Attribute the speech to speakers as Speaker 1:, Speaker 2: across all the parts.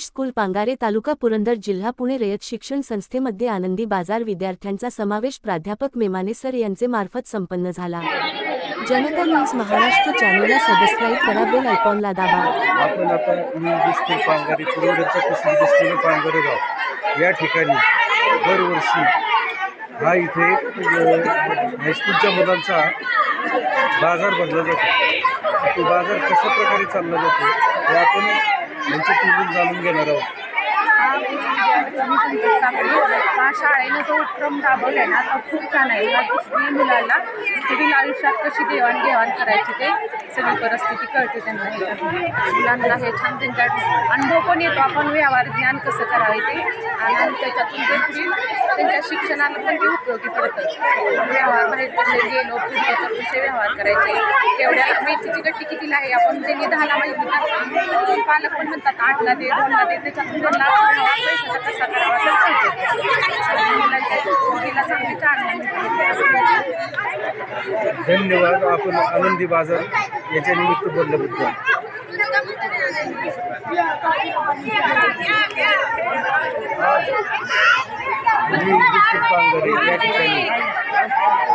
Speaker 1: English school Pangare taluka Purandar जिल्हा पुणे रयत शिक्षण संस्थेमध्ये आनंदी बाजार विद्यार्थ्यांचा समावेश प्राध्यापक मेमाने सर यांचे मार्फत संपन्न झाला. जनता न्यूज महाराष्ट्र चॅनलला सबस्क्राईब करा बेल आयकॉनला दाबा.
Speaker 2: आपण आता इंग्लिश स्कूल पांगारी पुरंदरच्या प्रसिद्ध स्कूल पांगारे गाव. या ठिकाणी दरवर्षी हा इथे हायस्कूलच्या मुलांचा बाजार भरला जातो. तो बाजार कशा प्रकारे चालला जातो हे आपण यांच्याकडून जाणून घेणार आहोत.
Speaker 3: हा शाळेनं जो उपक्रम राबवलाय ना तो खूप छान आहे. या मुलाला मुलांना पुढील आयुष्यात कशी देवाणघेवाण करायची ते सगळी परिस्थिती कळते त्यांना. मुलांना हे छान त्यांच्या अनुभव पण येतो. आपण व्यवहार ज्ञान कसं करावे ते. आणि त्याच्यातून ते पुढील त्यांच्या शिक्षणाला पण ते उपयोगी पडतं. व्यवहार बाहेर कसे गेलो फिरलो तर कसे व्यवहार करायचे? तेवढ्या मेथीची गट्टी कितीला आहे? आपण त्यांनी दहाला माहिती पालक पण म्हणतात आठला दे दोनला दे त्याच्यातून त्यांना व्यवहार पैशाचा कसा करावा तर कळते आणि मुलांच्या बुद्धीला चांगली चालना
Speaker 2: धन्यवाद आपण आनंदी बाजार याच्या निमित्त बोलल्याबद्दल मी इंग्लिश स्कूल पांगारे या ठिकाणी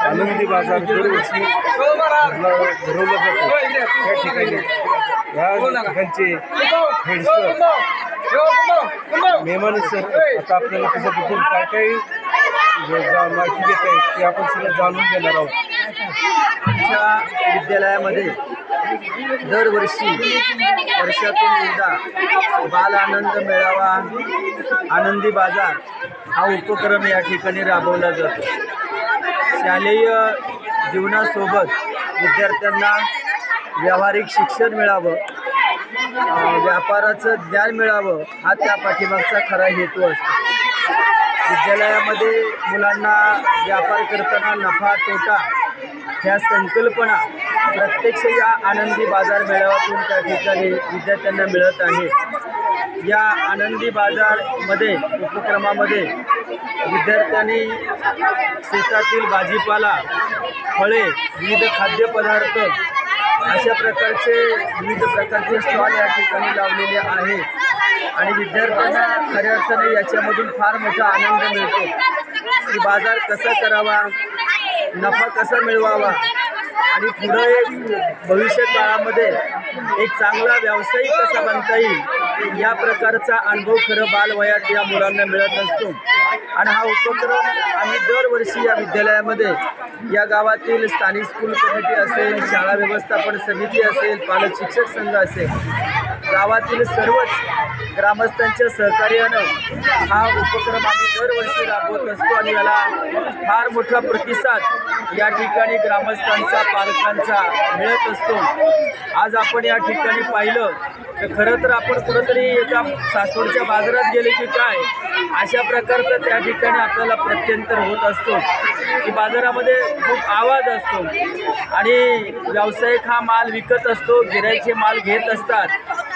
Speaker 2: आनंदी बाजार दरवर्षी भरला भरवला जातो. त्या ठिकाणी या ठिकाणचे हेडसर मेहमानी सर आता आपल्याला त्याच्याबद्दल काय काय माहिती देत आहे ते आपण सगळं जाणून घेणार आहोत.
Speaker 4: आमच्या विद्यालयामध्ये दरवर्षी वर्षातून एकदा बाल आनंद मेळावा आनंदी बाजार हा उपक्रम या ठिकाणी राबवला जातो. शालेय जीवनासोबत विद्यार्थ्यांना व्यावहारिक शिक्षण मिळावं म्हणजे व्यापाराचं ज्ञान मिळावं हा त्या पाठीमागचा खरा हेतू असतो. विद्यालयामध्ये मुलांना व्यापार करताना नफा तोटा ह्या संकल्पना प्रत्यक्ष या आनंदी बाजार मेळाव्यातून त्या ठिकाणी विद्यार्थ्यांना मिळत आहे. या आनंदी बाजारमध्ये उपक्रमामध्ये विद्यार्थ्यांनी शेतातील भाजीपाला फळे विविध खाद्यपदार्थ अशा प्रकारचे विविध प्रकारचे स्टॉल या ठिकाणी लावलेले आहेत. आणि विद्यार्थ्यांना खऱ्या अर्थाने याच्यामधून फार मोठा आनंद मिळतो. की बाजार कसा करावा नफा कसा मिळवावा आणि पुढे भविष्य काळामध्ये एक चांगला व्यावसायिक कसा बनता येईल या प्रकारचा अनुभव खरं बालवयात या मुलांना मिळत असतो आणि हा उपक्रम आम्ही दरवर्षी या विद्यालयामध्ये या गावातील स्थानिक स्कूल कमिटी असेल शाळा व्यवस्थापन समिती असेल पालक शिक्षक संघ असेल गावातील सर्वच ग्रामस्थांच्या सहकार्यानं हा उपक्रम आम्ही दरवर्षी राबवत असतो आणि याला फार मोठा प्रतिसाद या ठिकाणी ग्रामस्थांचा पालकांचा मिळत असतो. आज आपण या ठिकाणी पाहिलं तर खरं तर आपण कुठंतरी एका सासवडच्या बाजारात गेले की काय? अशा प्रकारचं त्या ठिकाणी आपल्याला प्रत्यंतर होत असतो. की बाजारामध्ये खूप आवाज असतो. आणि व्यावसायिक हा माल विकत असतो गिरायचे माल घेत असतात.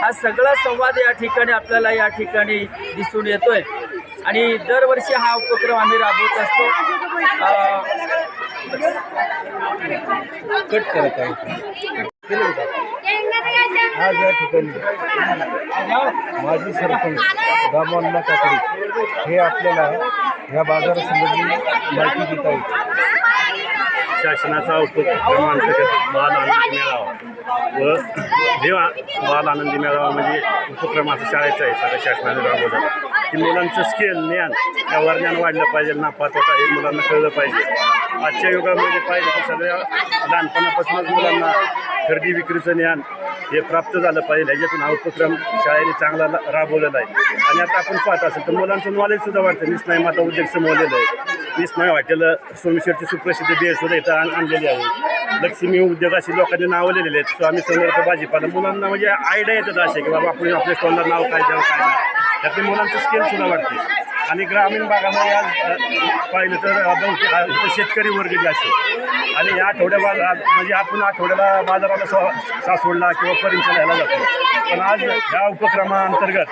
Speaker 4: हा सगळा संवाद या ठिकाणी आपल्याला या ठिकाणी दिसून येतोय. आणि दरवर्षी हा उपक्रम आम्ही राबवत असतो.
Speaker 2: कट करत आहे. आज या ठिकाणी. माजी सरपंच दामोन्ना काकडी. हे आपल्याला ह्या बाजारासंबंधी माहिती देत आहेत.
Speaker 5: शासनाचा उपक्रम अंतर्गत बाल आनंदी मेळावा व जेव्हा बाल आनंदी मेळावा म्हणजे उपक्रम असं शाळेचा आहे सगळ्या शासनाने राबवला की मुलांचं स्केल ज्ञान या ज्ञान वाढलं पाहिजे नापा होता हे मुलांना कळलं पाहिजे. आजच्या युगामध्ये पाहिजे तर सगळ्या लहानपणापासूनच मुलांना खरेदी विक्रीचं ज्ञान हे प्राप्त झालं पाहिजे. ह्याच्यातून हा उपक्रम शाळेने चांगला राबवलेला आहे. आणि आता आपण पाहत असेल तर मुलांचं नॉलेजसुद्धा वाढतं. निस्नाय माता उद्योग समोरलेलं आहे. निस्नाय हॉटेल सोमेश्वरची सुप्रसिद्ध बेळ इथं आणलेली आहे. लक्ष्मी उद्योगाशी लोकांनी नावं लिहिलेली आहेत. स्वामी समर्थ भाजीपाला. मुलांना म्हणजे आयडिया येतात असे की बाबा आपण आपल्या स्टॉलला नाव काय द्यावं काय त्यातले मुलांचं स्किल सुद्धा वाढते. आणि ग्रामीण भागामध्ये आज पाहिलं तर शेतकरी वर्ग जे असेल. आणि या आठवड्या बाजार म्हणजे आपण आठवड्याला बाजाराला सा- सासवडला किंवा परिंचला घ्यायला जातो. पण आज ह्या उपक्रमाअंतर्गत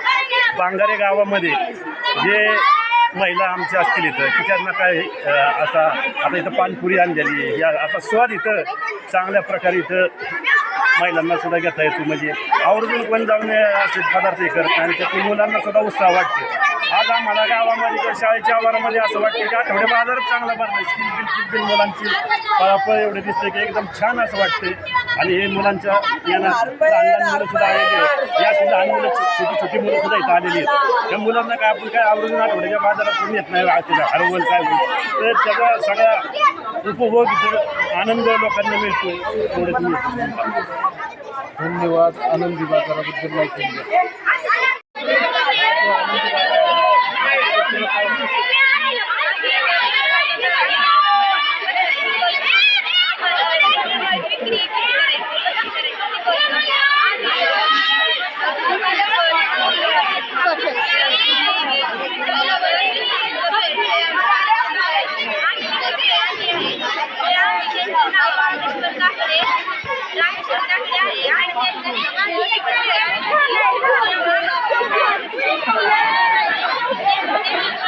Speaker 5: बांगारे गावामध्ये जे महिला आमच्या असतील इथं की त्यांना काय असा आता इथं पाणपुरी आणलेली या असा स्वाद इथं चांगल्या प्रकारे इथं महिलांना सुद्धा घेता येतो. म्हणजे आवर्जून पण जाऊन असे पदार्थ हे करत आणि त्यातून मुलांना सुद्धा उत्साह वाटतो. आज आम्हाला गावामध्ये किंवा शाळेच्या आवारामध्ये असं वाटतं की आठवडे बाजारच चांगला भरला. स्किल बिल किल मुलांची पळापळ एवढे दिसते की एकदम छान असं वाटते आणि हे मुलांच्या येणार लहान लहान मुलं सुद्धा आलेली आहेत. या सुद्धा लहान मुलं छोटी छोटी मुलं सुद्धा इथं आलेली आहेत. त्या मुलांना काय आपण काय आवर्जून आठवड्याच्या बाजारातून येत नाही हरवल काय होईल. तर त्याचा सगळा उपभोग आनंद लोकांना मिळतो एवढंच मिळतं
Speaker 2: धन्यवाद. आनंदी बाजाराबद्दल माहिती दिली.